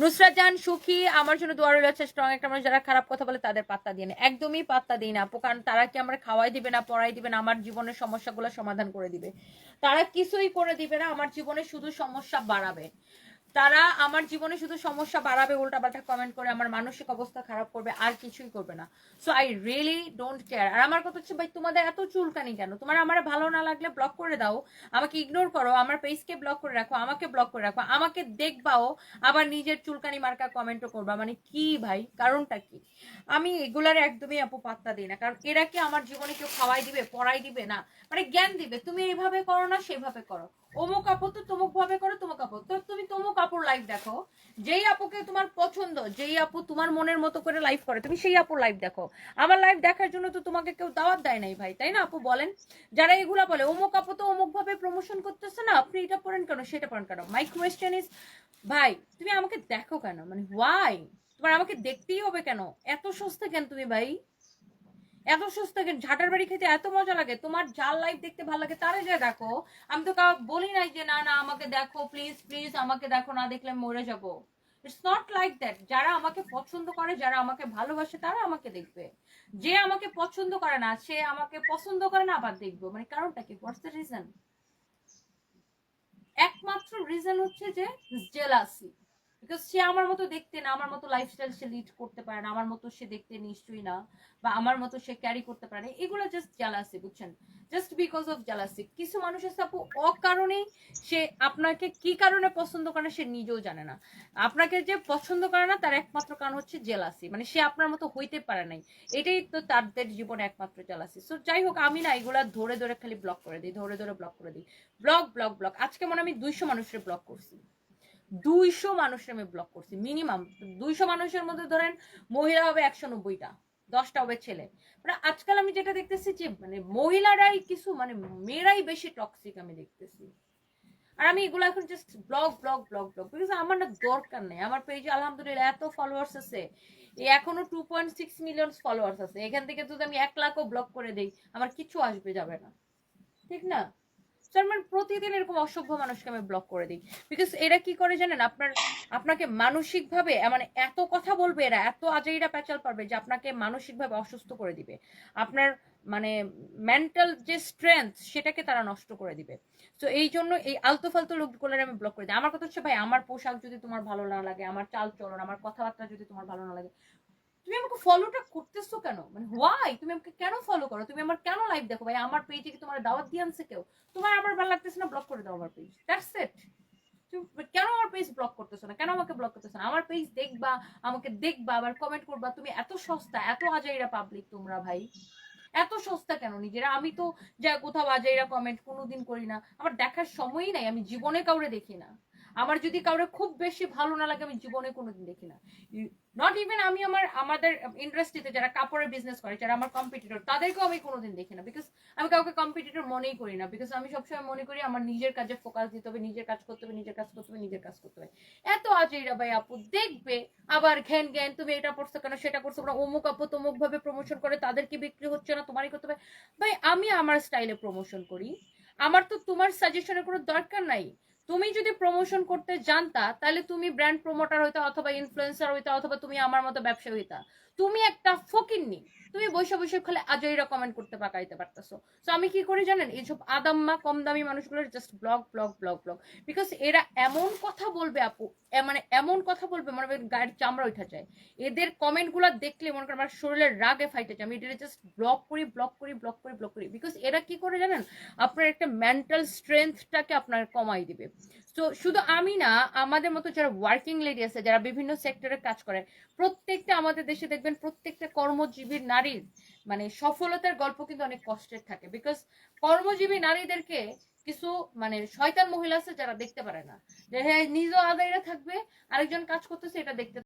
নুসরাত জান, সুখী, আমার জন্য দোয়া রইল আছে স্ট্রং একটা মানুষ, যারা খারাপ কথা বলে তাদের পাত্তা দিয়ে না। একদমই পাত্তা দিই না কারণ তারা কি আমার খাওয়াই দিবে না, পড়াই দিবে না, আমার জীবনের সমস্যাগুলো সমাধান করে দিবে। তারা কিছুই করে দিবে না, আমার জীবনে শুধু সমস্যা বাড়াবে। তারা আমার জীবনে শুধু সমস্যা বাড়াবে, উল্টাপাল্টা কমেন্ট করে আমার মানসিক অবস্থা খারাপ করবে, আর কিছুই করবে না। So I really don't care আর আমার কথা হচ্ছে, ভাই, তোমাদের এত চুলকানি কেন? তোমার আমার ভালো না লাগলে ব্লক করে দাও, আমাকে ইগনোর করো, আমার পেজকে ব্লক করে রাখো, আমাকে ব্লক করে রাখো, আমাকে দেখবাও, আবার নিজের চুলকানি মার্কা কমেন্টও করবা। মানে কি, ভাই? কারণটা কি? আমি এগুলার একদমই আপু পাত্তা দিই না। কারণ এরা কি আমার জীবনে কেউ খাওয়াই দিবে, পড়াই দিবে? না। মানে জ্ঞান দিবে। তুমি এইভাবে করো না, সেভাবে করো। অমুক আপু তো তমুক ভাবে করো তমুক আপু তো তুমি তমুক আপুর লাইভ দেখো। যেই আপুকে তোমার পছন্দ, যেই আপু তোমার মনের মতো করে লাইভ করে, তুমি সেই আপুর লাইভ দেখো। আমার লাইভ দেখার জন্য তো তোমাকে কেউ দাওয়াত দেয় নাই ভাই, তাই না আপু? বলেন। যারা এগুলা বলে, অমুক আপু তো অমুক ভাবে প্রমোশন করতেছে না, আপনি এটা পড়েন কেন, সেটা পড়েন কেন? মাই কোয়েশ্চেন ইজ ভাই, তুমি আমাকে দেখো কেন? মানে ওয়াই তোমার আমাকে দেখতেই হবে কেন? এত সস্তা কেন তুমি ভাই? এত সুস্থ ঝাটার বাড়ি খেতে এত মজা লাগে। তোমার যার লাইফ দেখতে ভালো লাগে, তারে যা দেখো। আমি তো কাউ বলি নাই যে, না না, আমাকে দেখো প্লিজ প্লিজ আমাকে দেখো, না দেখলে মরে যাব। ইটস নট লাইক দ্যাট যারা আমাকে পছন্দ করে, যারা আমাকে ভালোবাসে, তারা আমাকে দেখবে। যে আমাকে পছন্দ করে না, সে আমাকে পছন্দ করে না, আবার দেখব। মানে কারণটা কি? হোয়াটস দ্য রিজন একমাত্র রিজন হচ্ছে যে জেলাসি বিকজ সে আমার মতো দেখতে না, আমার মতো লাইফস্টাইল সে লিড করতে পারে না, আমার মতো সে দেখতে নিশ্চয়ই না, বা আমার মতো সে ক্যারি করতে পারে না, এগুলো জাস্ট জালাসি বুঝছেন? জাস্ট বিকজ অফ জালাসি কিছু মানুষের সাপু অকারণেই সে আপনাকে কি কারণে পছন্দ করে না, সে নিজেও জানে না। আপনাকে যে পছন্দ করে না, তার একমাত্র কারণ হচ্ছে জেলাসি মানে সে আপনার মতো হইতে পারে নাই। এটাই তো তাদের জীবনে একমাত্র জেলাসি সো যাই হোক আমি না এগুলা ধরে ধরে খালি ব্লক করে দিই, ধরে ধরে ব্লক করে দিই। ব্লক ব্লক ব্লক আজকে মনে আমি দুইশো মানুষের ব্লক করছি। দুইশো মানুষের আমি ব্লক করছি মিনিমাম দুইশো মানুষের মধ্যে ধরেন মহিলা হবে একশো নব্বইটা, দশটা হবে ছেলে। মানে আজকাল আমি যেটা দেখতেছি যে মানে মহিলারাই কিছু মানে মেয়েরাই বেশি টক্সিক আমি দেখতেছি। আর আমি এগুলো এখন just blog blog blog blog because আমার না দরকার নেই। আমার পেজে আলহামদুলিল্লাহ এত ফলোয়ার্স আছে। এখনও two point six million followers আছে। এখান থেকে যদি আমি এক লাখও ব্লক করে দিই, আমার কিছু আসবে, যাবে না। ঠিক না? মানে প্রতিদিন এরকম অসভ্য মানুষকে আমি ব্লক করে দিই। বিকজ এরা কি করে জানেন? আপনার, আপনাকে মানসিকভাবে মানে এত কথা বলবে এরা, এত প্যাচাল পারবে যে আপনাকে মানসিকভাবে অসুস্থ করে দিবে। আপনার মানে মেন্টাল যে স্ট্রেংথ সেটাকে তারা নষ্ট করে দিবে। তো এই জন্য এই আলতু ফালতু লোকগুলোর আমি ব্লক করে দিই। আমার কথা হচ্ছে, ভাই, আমার পোশাক যদি তোমার ভালো না লাগে, আমার চাল চলন, আমার কথাবার্তা যদি তোমার ভালো না লাগে তুমি আমাকে ফলোটা করতেছো কেন? মানে হোয়াই তুমি আমাকে কেন ফলো করো? তুমি আমার কেন লাইভ দেখো ভাই? আমার পেজে কি তোমার দাওয়াত দিয়ে আনছে কেউ? তোমার আমার ভালো লাগতেছে না ব্লক করে দাও আমার পেজ দ্যাটস ইট কেন আমার পেজ ব্লক করতেছো না? কেন আমাকে ব্লক করতেছো না? আমার পেজ দেখবা, আমাকে দেখবা, আবার কমেন্ট করবা, তুমি এত সস্তা, এত আজাইরা পাবলিক তোমরা ভাই। এত সস্তা কেন নিজেরা? আমি তো যা কোথাও আজাইরা কমেন্ট কোনোদিন করি না। আমার দেখার সময়ই নাই, আমি জীবনে কাউরে দেখি না। আমার যদি কাউরে খুব বেশি ভালো না লাগে, আমি জীবনে কোনোদিন দেখি না। নট ইভেন আমি আমার, আমাদের ইন্ডাস্ট্রিতে যারা কাপড়ের বিজনেস করে, যারা আমার কম্পিটিটর তাদেরকেও আমি কোনোদিন দেখি না বিকজ আমি কাউকে কম্পিটিটর মনেই করি না বিকজ আমি সবসময় মনে করি আমার নিজের কাজে ফোকাস দিতে হবে, নিজের কাজ করতে হবে, নিজের কাজ করতে হবে, নিজের কাজ করতে হবে। এত আজইরা ভাই আপু, দেখবে আবার ঘ্যান জ্ঞান তুমি এটা করছ কেন, সেটা করছ কেন, অমুক আপু তমুক ভাবে প্রমোশন করে তাদেরকে বিক্রি হচ্ছে না, তোমারই করতে হবে। ভাই, আমি আমার স্টাইলে প্রমোশন করি। আমার তো তোমার সাজেশনের কোনো দরকার নাই। তুমি যদি প্রমোশন করতে জানতা, তাহলে তুমি ব্র্যান্ড প্রমোটার হইতা অথবা ইনফ্লুয়েন্সার হইতা অথবা তুমি আমার মতো ব্যবসায়ী হইতা। তুমি একটা ফকিন্নি, তুমি বসে বসে খালে আজই রকমেন্ড করতে পাকাইতে পারতেছো। তো আমি কি করি জানেন? এইসব আদাম্মা কম দামি মানুষগুলোর just blog blog blog blog because এরা এমন কথা বলবে আপু মানে এমন কথা বলবে মনে হবে গায়ের চামড়া উঠা যায়। এদের কমেন্টগুলো দেখলে মনে করেন আমার শরীরের রাগে ফাইটে আমি এটা জাস্ট ব্লক করি ব্লক করি ব্লক করি ব্লক করি। বিকজ এরা কি করে জানেন? আপনার একটা মেন্টাল স্ট্রেংথটাকে আপনার কমাই দিবে। তো শুধু আমি না, আমাদের মতো যারা ওয়ার্কিং লেডি আছে, যারা বিভিন্ন সেক্টরে কাজ করে, প্রত্যেকটা আমাদের দেশে দেখবেন প্রত্যেকটা কর্মজীবীর নারীর মানে সফলতার গল্প কিন্তু অনেক কষ্টের থাকে। বিকজ কর্মজীবী নারীদেরকে কিছু মানে শয়তান মহিলা আছে যারা দেখতে পারে না। যে হ্যাঁ নিজও আদায়রা থাকবে, আরেকজন কাজ করতেছে, এটা দেখতে